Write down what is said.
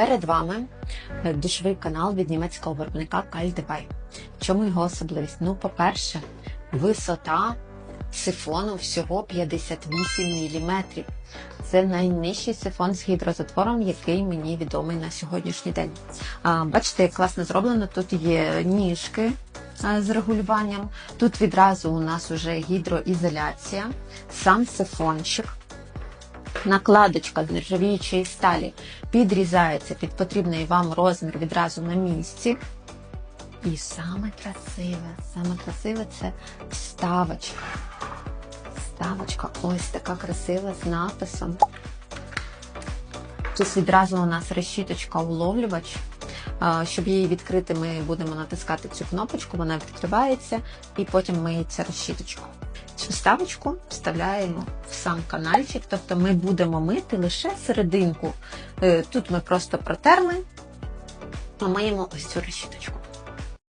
Перед вами е, душовий канал від німецького виробника Кальдебай. В чому його особливість? Ну, по-перше, висота сифону всього 58 мм. Це найнижчий сифон з гідрозатвором, який мені відомий на сьогоднішній день. А, бачите, як класно зроблено. Тут є ніжки з регулюванням. Тут відразу у нас вже гідроізоляція, сам сифончик. Накладочка з нержавіючої сталі підрізається під потрібний вам розмір відразу на місці. І саме красиве, саме красиве це вставочка. Вставочка ось така красива з написом. Тут відразу у нас решіточка уловлювач. Щоб її відкрити, ми будемо натискати цю кнопочку, вона відкривається і потім миється решіточка. Цю ставочку вставляємо в сам канальчик, тобто ми будемо мити лише серединку. Е, Тут ми просто протерли, помиємо миємо ось цю решіточку.